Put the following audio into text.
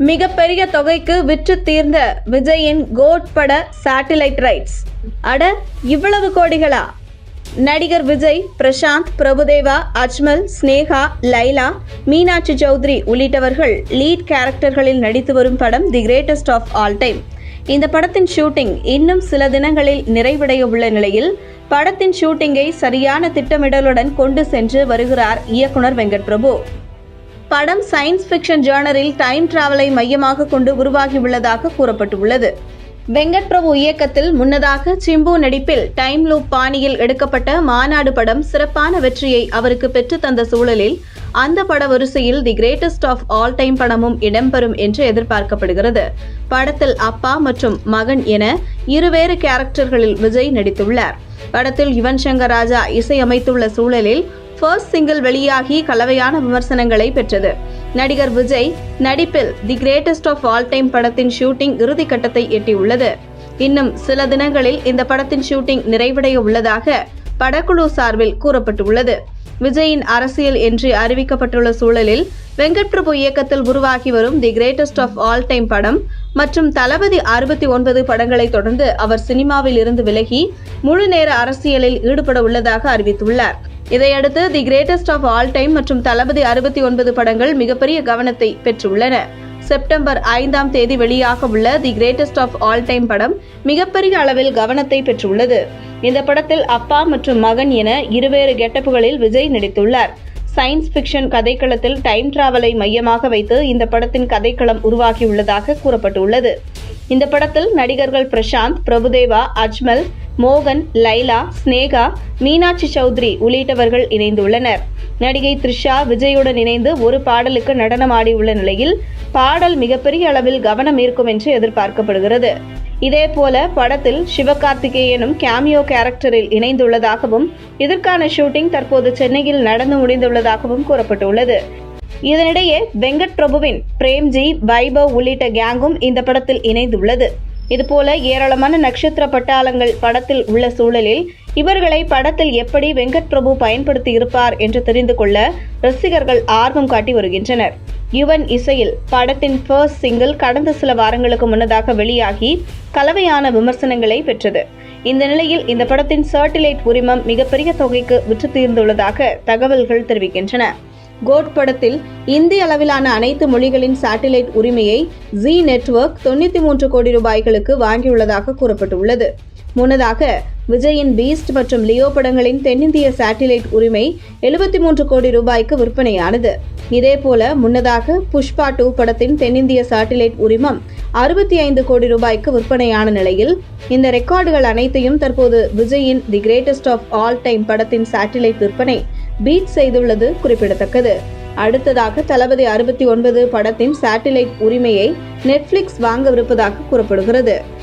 மிகப்பெரிய தொகைக்கு விற்று தீர்ந்த விஜயின் கோட் பட சேட்டிலைட் ரைட்ஸ் அட இவ்வளவு கோடிகளா? நடிகர் விஜய் பிரசாந்த் பிரபுதேவா அஜ்மல் ஸ்னேகா லைலா மீனாட்சி சௌத்ரி உள்ளிட்டவர்கள் லீட் கேரக்டர்களில் நடித்து வரும் படம் the greatest of all time இந்த படத்தின் ஷூட்டிங் இன்னும் சில தினங்களில் நிறைவடைய உள்ள நிலையில் படத்தின் ஷூட்டிங்கை சரியான திட்டமிடலுடன் கொண்டு சென்று வருகிறார் இயக்குனர் வெங்கட் பிரபு படம் சயின்ஸ் ஃபிக்ஷன் ஜேர்னரில் டைம் டிராவலை மையமாக கொண்டு உருவாகியுள்ளதாக கூறப்பட்டுள்ளது. வெங்கட் பிரபு இயக்கத்தில் முன்னதாக சிம்பு நடிப்பில் டைம் லூப் பாணியில் எடுக்கப்பட்ட மாநாடு படம் சிறப்பான வெற்றியை அவருக்கு பெற்று தந்த சூழலில் அந்த பட வரிசையில் the greatest of all time படமும் இடம்பெறும் என்று எதிர்பார்க்கப்படுகிறது. படத்தில் அப்பா மற்றும் மகன் என இருவேறு கேரக்டர்களில் விஜய் நடித்துள்ளார். படத்தில் யுவன் சங்கர் ராஜா இசையமைத்துள்ள சூழலில் ஃபர்ஸ்ட் சிங்கிள் வெளியாகி கலவையான விமர்சனங்களை பெற்றது. நடிகர் விஜய் நடிப்பில் the greatest of all time படத்தின் ஷூட்டிங் இறுதிக்கட்டத்தை எட்டியுள்ளது. இன்னும் சில தினங்களில் இந்த படத்தின் ஷூட்டிங் நிறைவடைய உள்ளதாக படக்குழு சார்பில் கூறப்பட்டுள்ளது. விஜயின் அரசியல் என்று அறிவிக்கப்பட்டுள்ள சூழலில் வெங்கட் பிரபு இயக்கத்தில் உருவாகி வரும் the greatest of all time படம் மற்றும் தளபதி அறுபத்தி ஒன்பது படங்களை தொடர்ந்து அவர் சினிமாவில் இருந்து விலகி முழு நேர அரசியலில் ஈடுபட உள்ளதாக அறிவித்துள்ளார். இதையடுத்து the greatest of all time மற்றும் தளபதி அறுபத்தி ஒன்பது படங்கள் மிகப்பெரிய கவனத்தை பெற்றுள்ளன. செப்டம்பர் ஐந்தாம் தேதி வெளியாக உள்ள the greatest of all time படம் மிகப்பெரிய அளவில் கவனத்தை பெற்றுள்ளது. இந்த படத்தில் அப்பா மற்றும் மகன் என இருவேறு கெட்டப்புகளில் விஜய் நடித்துள்ளார். சயின்ஸ் ஃபிக்ஷன் கதைக்களத்தில் டைம் டிராவலை மையமாக வைத்து இந்த படத்தின் கதைக்களம் உருவாகியுள்ளதாக கூறப்பட்டுள்ளது. இந்த படத்தில் நடிகர்கள் பிரசாந்த் பிரபுதேவா அஜ்மல் மோகன் லைலா ஸ்னேகா மீனாட்சி சௌத்ரி உள்ளிட்டவர்கள் இணைந்துள்ளனர். நடிகை த்ரிஷா விஜயுடன் இணைந்து ஒரு பாடலுக்கு நடனமாடியுள்ள நிலையில் பாடல் மிகப்பெரிய அளவில் கவனம் ஈர்க்கும் என்று எதிர்பார்க்கப்படுகிறது. இதேபோல படத்தில் சிவகார்த்திகேயனும் கேமியோ கேரக்டரில் இணைந்துள்ளதாகவும் இதற்கான ஷூட்டிங் தற்போது சென்னையில் நடந்து முடிந்துள்ளதாகவும் கூறப்பட்டுள்ளது. இதனிடையே வெங்கட் பிரபுவின் பிரேம்ஜி வைபவ் உள்ளிட்ட கேங்கும் இந்த படத்தில் இணைந்துள்ளது. இதுபோல ஏராளமான நட்சத்திர பட்டாளங்கள் படத்தில் உள்ள சூழலில் இவர்களை படத்தில் எப்படி வெங்கட் பிரபு பயன்படுத்தி இருப்பார் என்று தெரிந்து கொள்ள ரசிகர்கள் ஆர்வம் காட்டி வருகின்றனர். யுவன் இசையில் படத்தின் ஃபர்ஸ்ட் சிங்கிள் கடந்த சில வாரங்களுக்கு முன்னதாக வெளியாகி கலவையான விமர்சனங்களை பெற்றது. இந்த நிலையில் இந்த படத்தின் சர்டிலைட் உரிமம் மிகப்பெரிய தொகைக்கு விற்று தீர்ந்துள்ளதாக தகவல்கள் தெரிவிக்கின்றன. கோட் படத்தில் இந்திய அளவிலான அனைத்து மொழிகளின் சேட்டிலைட் உரிமையை ஜி நெட்வொர்க் தொண்ணூத்தி மூன்று கோடி ரூபாய்களுக்கு வாங்கியுள்ளதாக கூறப்பட்டுள்ளது. முன்னதாக விஜயின் பீஸ்ட் மற்றும் லியோ படங்களின் தென்னிந்திய சேட்டிலைட் உரிமை எழுபத்தி மூன்று கோடி ரூபாய்க்கு விற்பனையானது. இதேபோல முன்னதாக புஷ்பா டூ படத்தின் தென்னிந்திய சேட்டிலைட் உரிமம் அறுபத்தி ஐந்து கோடி ரூபாய்க்கு விற்பனையான நிலையில் இந்த ரெக்கார்டுகள் அனைத்தையும் தற்போது விஜயின் the greatest of all time படத்தின் சேட்டிலைட் விற்பனை பீட் செய்துள்ளது குறிப்பிடத்தக்கது. அடுத்ததாக தளபதி அறுபத்தி ஒன்பது படத்தின் சேட்டிலைட் உரிமையை நெட்ஃபிளிக்ஸ் வாங்கவிருப்பதாக கூறப்படுகிறது.